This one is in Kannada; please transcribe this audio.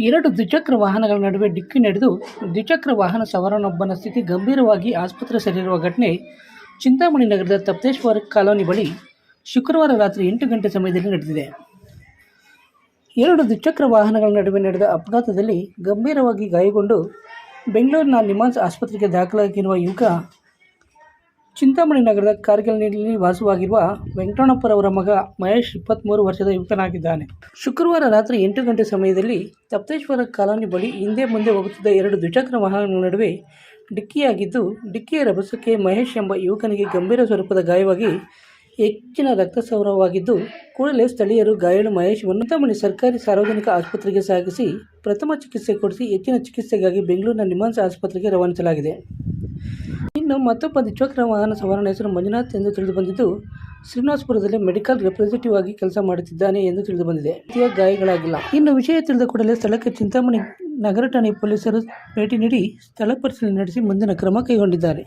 ಎರಡು ದ್ವಿಚಕ್ರ ವಾಹನಗಳ ನಡುವೆ ಡಿಕ್ಕಿ ನಡೆದು ದ್ವಿಚಕ್ರ ವಾಹನ ಸವಾರನೊಬ್ಬನ ಸ್ಥಿತಿ ಗಂಭೀರವಾಗಿ ಆಸ್ಪತ್ರೆ ಸೇರಿರುವ ಘಟನೆ ಚಿಂತಾಮಣಿ ನಗರದ ತಪ್ತೇಶ್ವರ ಕಾಲೋನಿ ಬಳಿ ಶುಕ್ರವಾರ ರಾತ್ರಿ ಎಂಟು ಗಂಟೆ ಸಮಯದಲ್ಲಿ ನಡೆದಿದೆ. ಎರಡು ದ್ವಿಚಕ್ರ ವಾಹನಗಳ ನಡುವೆ ನಡೆದ ಅಪಘಾತದಲ್ಲಿ ಗಂಭೀರವಾಗಿ ಗಾಯಗೊಂಡು ಬೆಂಗಳೂರಿನ ನಿಮಾನ್ಸ್ ಆಸ್ಪತ್ರೆಗೆ ದಾಖಲಾಗಿರುವ ಯುವಕ ಚಿಂತಾಮಣಿ ನಗರದ ಕಾರ್ಗಿಲ್ನಲ್ಲಿ ವಾಸವಾಗಿರುವ ವೆಂಕಟಣ್ಣಪ್ಪರವರ ಮಗ ಮಹೇಶ್ ಇಪ್ಪತ್ತ್ಮೂರು ವರ್ಷದ ಯುವಕನಾಗಿದ್ದಾನೆ. ಶುಕ್ರವಾರ ರಾತ್ರಿ ಎಂಟು ಗಂಟೆ ಸಮಯದಲ್ಲಿ ತಪ್ತೇಶ್ವರ ಕಾಲೋನಿ ಬಳಿ ಹಿಂದೆ ಮುಂದೆ ಹೋಗುತ್ತಿದ್ದ ಎರಡು ದ್ವಿಚಕ್ರ ವಾಹನಗಳ ನಡುವೆ ಡಿಕ್ಕಿಯಾಗಿದ್ದು, ಡಿಕ್ಕಿಯ ರಭಸಕ್ಕೆ ಮಹೇಶ್ ಎಂಬ ಯುವಕನಿಗೆ ಗಂಭೀರ ಸ್ವರೂಪದ ಗಾಯವಾಗಿ ಹೆಚ್ಚಿನ ರಕ್ತಸ್ರಾವವಾಗಿದ್ದು ಕೂಡಲೇ ಸ್ಥಳೀಯರು ಗಾಯಾಳು ಮಹೇಶ್ ಚಿಂತಾಮಣಿ ಸರ್ಕಾರಿ ಸಾರ್ವಜನಿಕ ಆಸ್ಪತ್ರೆಗೆ ಸಾಗಿಸಿ ಪ್ರಥಮ ಚಿಕಿತ್ಸೆ ಕೊಡಿಸಿ ಹೆಚ್ಚಿನ ಚಿಕಿತ್ಸೆಗಾಗಿ ಬೆಂಗಳೂರಿನ ನಿಮಾನ್ಸ್ ಆಸ್ಪತ್ರೆಗೆ ರವಾನಿಸಲಾಗಿದೆ. ಇನ್ನು ಮತ್ತೊಬ್ಬ ದ್ವಿಚಕ್ರ ವಾಹನ ಸವಾರನ ಹೆಸರು ಮಂಜುನಾಥ್ ಎಂದು ತಿಳಿದುಬಂದಿದ್ದು ಶ್ರೀನಿವಾಸಪುರದಲ್ಲಿ ಮೆಡಿಕಲ್ ರೆಪ್ರೆಸೆಂಟೇಟಿವ್ ಆಗಿ ಕೆಲಸ ಮಾಡುತ್ತಿದ್ದಾನೆ ಎಂದು ತಿಳಿದುಬಂದಿದೆ ಬಂದಿದೆ. ಗಾಯಗಳಾಗಿಲ್ಲ. ಇನ್ನು ವಿಷಯ ತಿಳಿದ ಕೂಡಲೇ ಸ್ಥಳಕ್ಕೆ ಚಿಂತಾಮಣಿ ನಗರ ಠಾಣೆ ಪೊಲೀಸರು ಭೇಟಿ ನೀಡಿ ಸ್ಥಳ ಪರಿಶೀಲನೆ ನಡೆಸಿ ಮುಂದಿನ ಕ್ರಮ ಕೈಗೊಂಡಿದ್ದಾರೆ.